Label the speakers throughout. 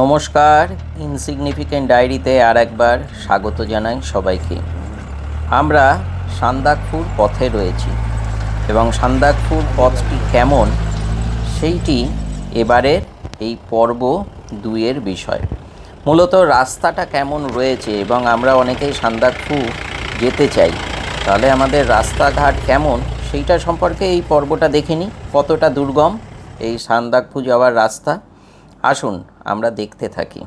Speaker 1: নমস্কার। ইনসিগনিফিকেন্ট ডায়েরিতে আর একবার স্বাগত জানাই সবাইকে। আমরা সান্দাকপুর পথে রয়েছি এবং সান্দাকপুর পথটি কেমন সেইটি এবারের এই পর্ব দুইয়ের বিষয়। মূলত রাস্তাটা কেমন রয়েছে এবং আমরা অনেকেই সান্দাকপুর যেতে চাই, তাহলে আমাদের রাস্তাঘাট কেমন সেইটা সম্পর্কে এই পর্বটা দেখে নিই। কতটা দুর্গম এই সান্দাকফু যাওয়ার রাস্তা? আসুন আমরা দেখতে থাকি।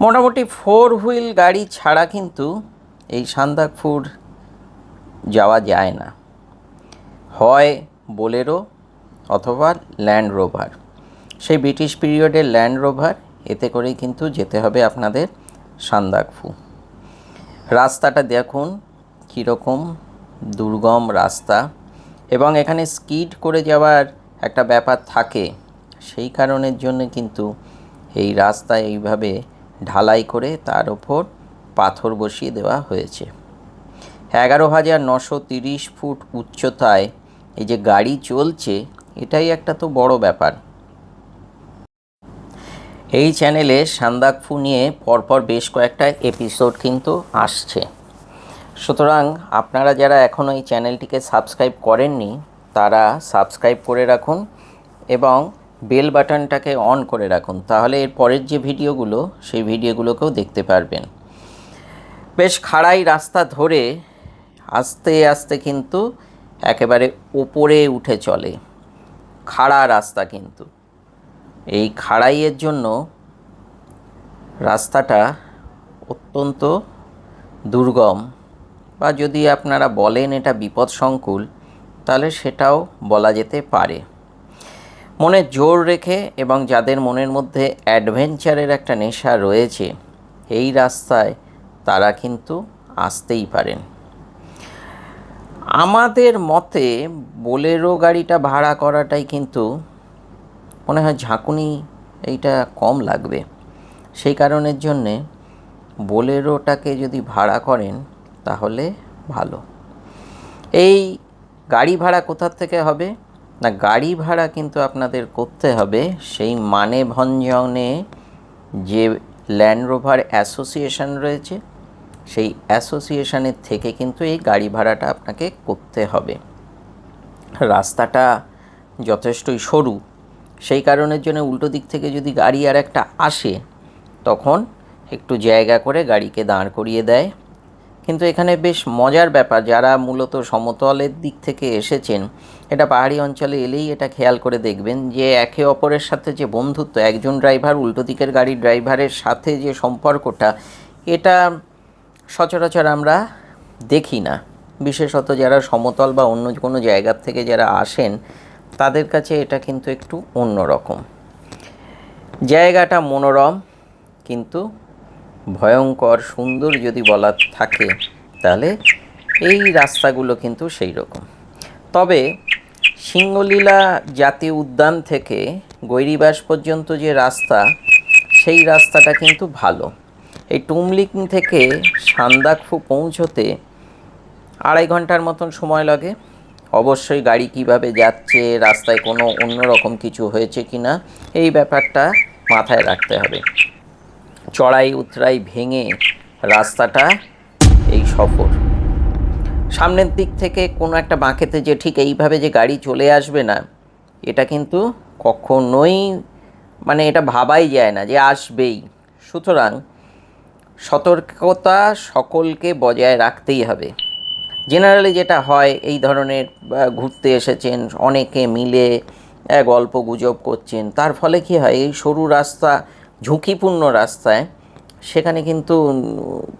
Speaker 1: মোটামুটি ফোর হুইল গাড়ি ছাড়া কিন্তু এই সান্দাকফুর যাওয়া যায় না। হয় বোলেরো অথবা ল্যান্ড রোভার। সেই ব্রিটিশ পিরিয়ডের ল্যান্ড রোভার, এতে করেই কিন্তু যেতে হবে আপনাদের সান্দাকফু। রাস্তাটা দেখুন, কীরকম দুর্গম রাস্তা। এবং এখানে স্কিড করে যাওয়ার একটা ব্যাপার থাকে। সেই কারণের জন্য কিন্তু এই রাস্তা এইভাবে ঢালাই করে তার ওপর পাথর বসিয়ে দেওয়া হয়েছে। এগারো হাজার নশো তিরিশ ফুট উচ্চতায় এই যে গাড়ি চলছে, এটাই একটা তো বড় ব্যাপার। এই চ্যানেলে সান্দাকফু নিয়ে পরপর বেশ কয়েকটা এপিসোড কিন্তু আসছে। সুতরাং আপনারা যারা এখনও এই চ্যানেলটিকে সাবস্ক্রাইব করেননি, তারা সাবস্ক্রাইব করে রাখুন এবং বেল বাটনটাকে অন করে রাখুন, তাহলে এর পরের যে ভিডিওগুলো, সেই ভিডিওগুলোকেও দেখতে পারবেন। বেশ খাড়াই রাস্তা ধরে আস্তে আস্তে কিন্তু একেবারে ওপরে উঠে চলে। খাড়া রাস্তা কিন্তু। এই খাড়াইয়ের জন্য রাস্তাটা অত্যন্ত দুর্গম। বা যদি আপনারা বলেন এটা বিপদসংকুল, তাহলে সেটাও বলা যেতে পারে। মনে জোর রেখে এবং যাদের মনের মধ্যে অ্যাডভেঞ্চারের একটা নেশা রয়েছে, এই রাস্তায় তারা কিন্তু আসতেই পারেন। আমাদের মতে বোলেরো গাড়িটা ভাড়া করাটাই কিন্তু মনে হয় ঝাঁকুনি এইটা কম লাগবে। সেই কারণের জন্যে বোলেরোটাকে যদি ভাড়া করেন তাহলে ভালো। এই গাড়ি ভাড়া কোথার থেকে হবে? না, গাড়ি ভাড়া কিন্তু আপনাদের করতে হবে। সেই মানে ভঞ্জনে যে ল্যান্ড রোভার অ্যাসোসিয়েশন রয়েছে, সেই অ্যাসোসিয়েশনের থেকে কিন্তু এই গাড়ি ভাড়াটা আপনাকে করতে হবে। রাস্তাটা যথেষ্টই সরু। সেই কারণের জন্য উল্টো দিক থেকে যদি গাড়ি আর একটা আসে, তখন একটু জায়গা করে গাড়িকে দাঁড় করিয়ে দেয়। কিন্তু এখানে বেশ মজার ব্যাপার, যারা মূলত সমতলের দিক থেকে এসেছেন, এটা পাহাড়ি অঞ্চলে এলেই এটা খেয়াল করে দেখবেন যে একে অপরের সাথে যে বন্ধুত্ব, একজন ড্রাইভার উল্টো দিকের গাড়ির ড্রাইভারের সাথে যে সম্পর্কটা, এটা সচরাচর আমরা দেখি না। বিশেষত যারা সমতল বা অন্য কোনো জায়গার থেকে যারা আসেন, তাদের কাছে এটা কিন্তু একটু অন্যরকম। জায়গাটা মনোরম, কিন্তু ভয়ঙ্কর সুন্দর যদি বলা থাকে, তাহলে এই রাস্তাগুলো কিন্তু সেই রকম। তবে সিংহলীলা জাতীয় উদ্যান থেকে গৈরিবাস পর্যন্ত যে রাস্তা, সেই রাস্তাটা কিন্তু ভালো। এই টুমলিং থেকে সান্দাকফু পৌঁছতে আড়াই ঘণ্টার মতন সময় লাগে। অবশ্যই গাড়ি কীভাবে যাচ্ছে, রাস্তায় কোনো অন্যরকম কিছু হয়েছে কি না এই ব্যাপারটা মাথায় রাখতে হবে। চড়াই উতরাই ভেঙে রাস্তাটা এই সফর। সামনের দিক থেকে কোনো একটা বাঁকেতে যে ঠিক এইভাবে যে গাড়ি চলে আসবে না, এটা কিন্তু কখনোই মানে এটা ভাবাই যায় না যে আসবেই। সুতরাং সতর্কতা সকলকে বজায় রাখতেই হবে। জেনারেলি যেটা হয়, এই ধরনের ঘুরতে এসেছেন, অনেকে মিলে গল্প গুজব করছেন। তার ফলে কি হয়, এই সরু রাস্তা ঝুঁকিপূর্ণ রাস্তায়, সেখানে কিন্তু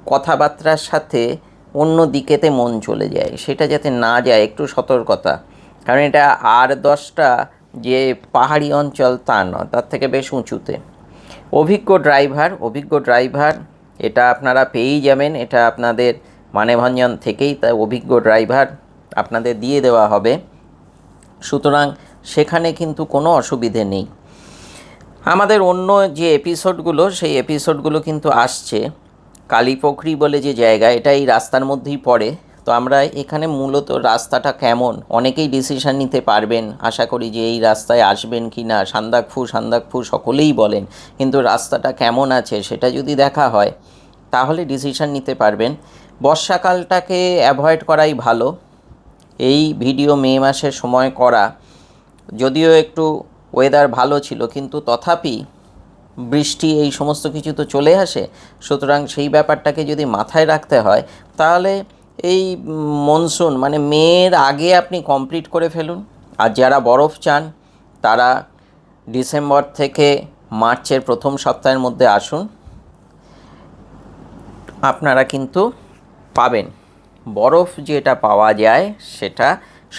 Speaker 1: কথাবার্তার সাথে অন্য দিকেতে মন চলে যায়। সেটা যাতে না যায়, একটু সতর্কতা। কারণ এটা আর দশটা যে পাহাড়ি অঞ্চল তা নয়, তার থেকে বেশ উঁচুতে। অভিজ্ঞ ড্রাইভার অভিজ্ঞ ড্রাইভার, এটা আপনারা পেয়েই যাবেন। এটা আপনাদের মানেভঞ্জন থেকেই তা অভিজ্ঞ ড্রাইভার আপনাদের দিয়ে দেওয়া হবে। সুতরাং সেখানে কিন্তু কোনো অসুবিধে নেই। আমাদের অন্য যে এপিসোডগুলো সেই এপিসোডগুলো কিন্তু আসছে। কালীপোখরি বলে যে জায়গা এটা এই রাস্তার মধ্যেই পড়ে। তো আমরা এখানে মূলত রাস্তাটা কেমন? অনেকেই ডিসিশন নিতে পারবেন। আশা করি যে এই রাস্তায় আসবেন কি না, সান্দাকফু সান্দাকফু সকলেই বলেন। কিন্তু রাস্তাটা কেমন আছে, সেটা যদি দেখা হয়, তাহলে ডিসিশন নিতে পারবেন। বর্ষাকালটাকে অ্যাভয়েড করাই ভালো। এই ভিডিও মে মাসের সময় করা। যদিও একটু ওয়েদার ভালো ছিল, কিন্তু তথাপি বৃষ্টি এই সমস্ত কিছু তো চলে আসে, সুতরাং সেই ব্যাপারটাকে যদি মাথায় রাখতে হয়, তাহলে এই মনসুন মানে মের আগে আপনি কমপ্লিট করে ফেলুন। আর যারা বরফ চান, তারা ডিসেম্বর থেকে মার্চের প্রথম সপ্তাহের মধ্যে আসুন। আপনারা কিন্তু পাবেন। বরফ যেটা পাওয়া যায়, সেটা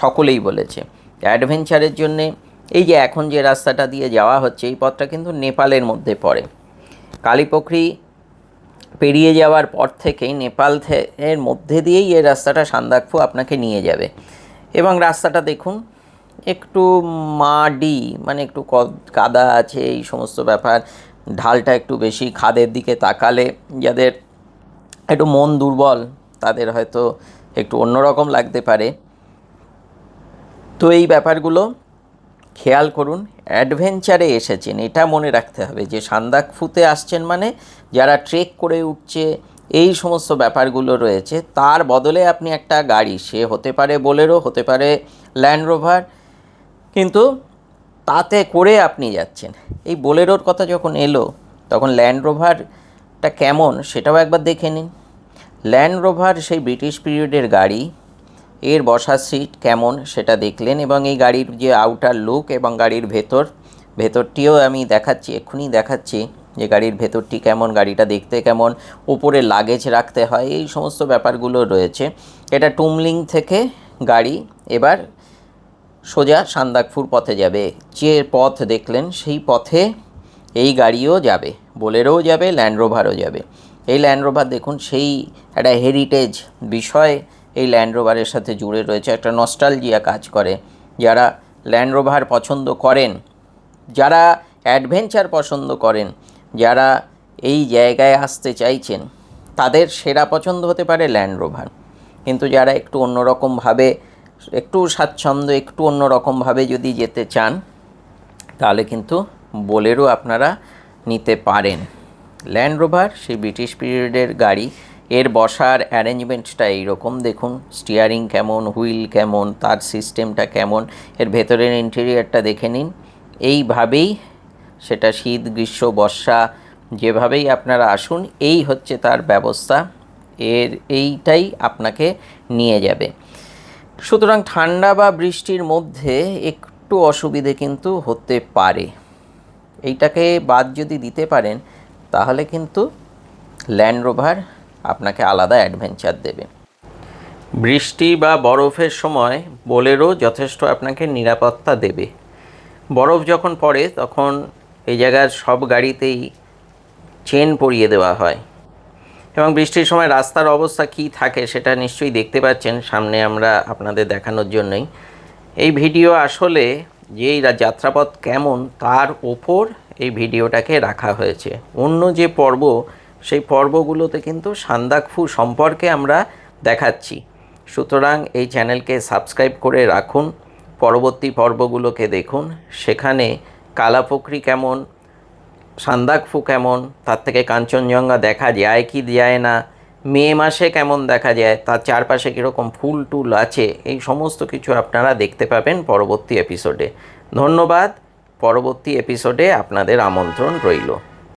Speaker 1: সকলেই বলেছে। অ্যাডভেঞ্চারের জন্যে এই যে এখন যে রাস্তাটা দিয়ে যাওয়া হচ্ছে, এই পথটা কিন্তু নেপালের মধ্যে পড়ে। কালীপোখরি পেরিয়ে যাওয়ার পর থেকেই নেপাল এর মধ্যে দিয়েই এই রাস্তাটা সান্দাকফু আপনাকে নিয়ে যাবে। এবং রাস্তাটা দেখুন, একটু মাডি মানে একটু কাদা আছে, এই সমস্ত ব্যাপার। ঢালটা একটু বেশি খাদের দিকে তাকালে যাদের একটু মন দুর্বল, তাদের হয়তো একটু অন্যরকম লাগতে পারে। তো এই ব্যাপারগুলো খেয়াল করুন অ্যাডভেঞ্চারে এসেছেন, এটা মনে রাখতে হবে যে সান্দাকফুতে আসছেন মানে যারা ট্রেক করে উঠছে, এই সমস্ত ব্যাপারগুলো রয়েছে, তার বদলে আপনি একটা গাড়ি, সে হতে পারে বোলেরো হতে পারে ল্যান্ড রোভার কিন্তু তাতে করে আপনি যাচ্ছেন। এই বোলেরোর কথা যখন এলো, তখন ল্যান্ড রোভারটা কেমন সেটাও একবার দেখে নিন। ল্যান্ড রোভার সেই ব্রিটিশ পিরিয়ডের গাড়ি এর বসার সিট কেমন সেটা দেখলেন এবং এই গাড়ির যে আউটার লুক এবং গাড়ির ভেতর, ভেতরটিও আমি দেখাচ্ছি, এক্ষুনি দেখাচ্ছি যে গাড়ির ভেতরটি কেমন, গাড়িটা দেখতে কেমন, উপরে লাগেজ রাখতে হয়, এই সমস্ত ব্যাপারগুলো রয়েছে। এটা টুমলিং থেকে গাড়ি, এবার সোজা সান্দাকফুর পথে যাবে। যে পথ দেখলেন সেই পথে এই গাড়িও যাবে, বোলেরোও যাবে, ল্যান্ড রোভারও যাবে। এই ল্যান্ড রোভার দেখুন, সেই একটা হেরিটেজ বিষয় এই ল্যান্ড রোভারের সাথে জুড়ে রয়েছে একটা নস্টালজিয়া কাজ করে। যারা ল্যান্ড রোভার পছন্দ করেন, যারা অ্যাডভেঞ্চার পছন্দ করেন, যারা এই জায়গায় আসতে চাইছেন, তাদের সেরা পছন্দ হতে পারে ল্যান্ড রোভার কিন্তু যারা একটু অন্যরকমভাবে, একটু স্বাচ্ছন্দ্য, একটু অন্যরকমভাবে যদি যেতে চান, তাহলে কিন্তু বোলেরো আপনারা নিতে পারেন। ল্যান্ড রোভার সেই ব্রিটিশ পিরিয়ডের গাড়ি এর বসার অ্যারেঞ্জমেন্টটা এইরকম, দেখুন স্টিয়ারিং কেমন হুইল কেমন, তার সিস্টেমটা কেমন, এর ভেতরের ইন্টেরিয়ারটা দেখে নিন। এইভাবেই সেটা শীত, গ্রীষ্ম, বর্ষা, যেভাবেই আপনারা আসুন, এই হচ্ছে তার ব্যবস্থা। এর, এইটাই আপনাকে নিয়ে যাবে। সুতরাং ঠান্ডা বা বৃষ্টির মধ্যে একটু অসুবিধে কিন্তু হতে পারে। এইটাকে বাদ যদি দিতে পারেন, তাহলে কিন্তু ল্যান্ড রোভার আপনাকে আলাদা অ্যাডভেঞ্চার দেবে। বৃষ্টি বা বরফের সময় বোলেরো যথেষ্ট আপনাকে নিরাপত্তা দেবে। বরফ যখন পড়ে, তখন এই জায়গার সব গাড়িতেই চেন পরিয়ে দেওয়া হয়। এবং বৃষ্টির সময় রাস্তার অবস্থা কী থাকে, সেটা নিশ্চয়ই দেখতে পাচ্ছেন। সামনে আমরা আপনাদের দেখানোর জন্যই। এই ভিডিও আসলে যে এই রা- যাত্রাপথ কেমন, তার ওপর এই ভিডিওটাকে রাখা হয়েছে। অন্য যে পর্ব সেই পর্বগুলোতে কিন্তু সান্দাকফু সম্পর্কে আমরা দেখাচ্ছি। সুতরাং এই চ্যানেলকে সাবস্ক্রাইব করে রাখুন, পরবর্তী পর্বগুলোকে দেখুন। সেখানে কালাপোখরি কেমন, সান্দাকফু কেমন, তার থেকে কাঞ্চনজঙ্ঘা দেখা যায় কি যায় না, মে মাসে কেমন দেখা যায়, তার চারপাশে কীরকম ফুল টুল আছে, এই সমস্ত কিছু আপনারা দেখতে পাবেন পরবর্তী এপিসোডে ধন্যবাদ, পরবর্তী এপিসোডে আপনাদের আমন্ত্রণ রইল।